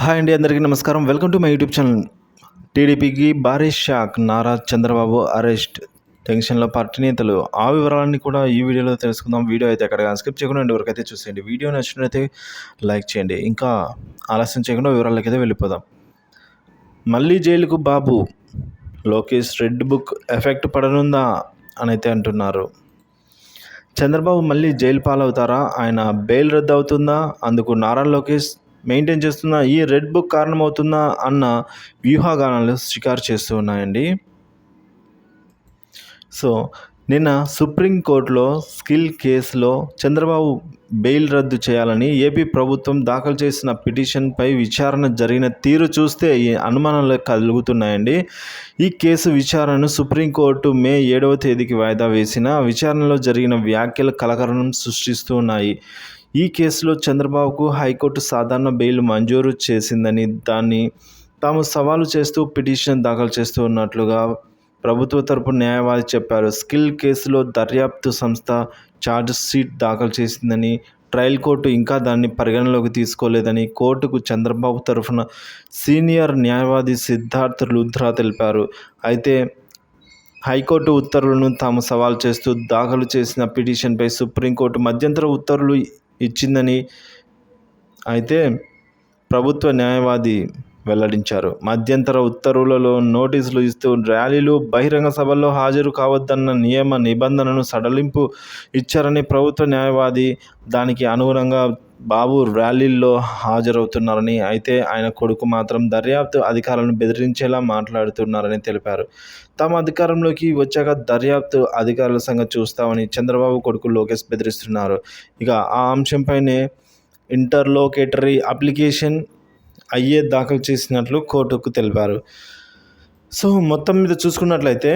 Hi అండి అందరికీ నమస్కారం. Welcome to my YouTube channel. టీడీపీకి భారీ షాక్. నారా చంద్రబాబు అరెస్ట్. టెన్షన్లో పార్టీ నేతలు. ఆ వివరాలన్నీ కూడా ఈ వీడియోలో తెలుసుకుందాం. వీడియో అయితే ఎక్కడ స్కిప్ చేయకుండా వరకు అయితే చూసేయండి. వీడియో నచ్చినట్లయితే లైక్ చేయండి. ఇంకా ఆలస్యం చేయకుండా వివరాలకి అయితే వెళ్ళిపోదాం. మళ్ళీ జైలుకు Babu. Lokesh red book effect పడనుందా అని అయితే అంటున్నారు. చంద్రబాబు మళ్ళీ జైలు పాలవుతారా? ఆయన బెయిల్ రద్దు అవుతుందా? అందుకు నారా లోకేష్ మెయింటైన్ చేస్తున్న ఈ రెడ్ బుక్ కారణమవుతుందా అన్న వ్యూహాగానాలు షికారు చేస్తూ ఉన్నాయండి. సో నిన్న సుప్రీంకోర్టులో స్కిల్ కేసులో చంద్రబాబు బెయిల్ రద్దు చేయాలని ఏపీ ప్రభుత్వం దాఖలు చేసిన పిటిషన్పై విచారణ జరిగిన తీరు చూస్తే అనుమానాలు కలుగుతున్నాయండి. ఈ కేసు విచారణను సుప్రీంకోర్టు మే ఏడవ తేదీకి వాయిదా వేసిన విచారణలో జరిగిన వ్యాఖ్యలు కలకరణం సృష్టిస్తూ ఉన్నాయి. ఈ కేసులో చంద్రబాబుకు హైకోర్టు సాధారణ బెయిల్ మంజూరు చేసిందని దాన్ని తాము సవాలు చేస్తూ పిటిషన్ దాఖలు చేస్తూ ఉన్నట్లుగా ప్రభుత్వ తరపు న్యాయవాది చెప్పారు. స్కిల్ కేసులో దర్యాప్తు సంస్థ ఛార్జ్ షీట్ దాఖలు చేసిందని ట్రయల్ కోర్టు ఇంకా దాన్ని పరిగణలోకి తీసుకోలేదని కోర్టుకు చంద్రబాబు తరఫున సీనియర్ న్యాయవాది సిద్ధార్థ్ లుధ్రా తెలిపారు. అయితే హైకోర్టు ఉత్తర్వులను తాము సవాల్ చేస్తూ దాఖలు చేసిన పిటిషన్పై సుప్రీంకోర్టు మధ్యంతర ఉత్తర్వులు ఇచ్చిందని అయితే ప్రభుత్వ న్యాయవాది వెల్లడించారు. మధ్యంతర ఉత్తర్వులలో నోటీసులు ఇస్తూ ర్యాలీలు బహిరంగ సభల్లో హాజరు కావద్దన్న నియమ నిబంధనను సడలింపు ఇచ్చారని ప్రభుత్వ న్యాయవాది దానికి అనుగుణంగా బాబు ర్యాలీల్లో హాజరవుతున్నారని అయితే ఆయన కొడుకు మాత్రం దర్యాప్తు అధికారులను బెదిరించేలా మాట్లాడుతున్నారని తెలిపారు. తమ అధికారంలోకి వచ్చాక దర్యాప్తు అధికారుల సంగతి చూస్తామని చంద్రబాబు కొడుకు లోకేష్ బెదిరిస్తున్నారు. ఇక ఆ అంశంపైనే ఇంటర్లోకేటరీ అప్లికేషన్ అయ్యే దాఖలు చేసినట్లు కోర్టుకు తెలిపారు. సో మొత్తం మీద చూసుకున్నట్లయితే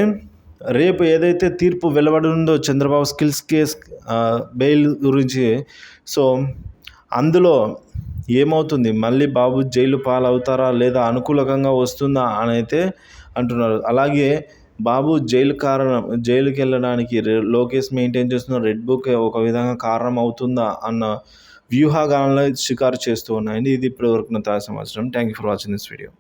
రేపు ఏదైతే తీర్పు వెలువడుందో చంద్రబాబు స్కిల్స్ కేస్ బెయిల్ గురించి సో అందులో ఏమవుతుంది? మళ్ళీ బాబు జైలు పాలవుతారా? లేదా అనుకూలకంగా వస్తుందా? అని అయితే అంటున్నారు. అలాగే బాబు జైలు కారణం జైలుకి వెళ్ళడానికి లోకేష్ మెయింటైన్ చేస్తున్న రెడ్ బుక్ ఒక విధంగా కారణం అవుతుందా అన్న వ్యూహాగానంలో షికారు చేస్తూ ఉన్నాయండి. ఇది ఇప్పటివరకు నా తాజా సమాచారం. Thank you for watching this video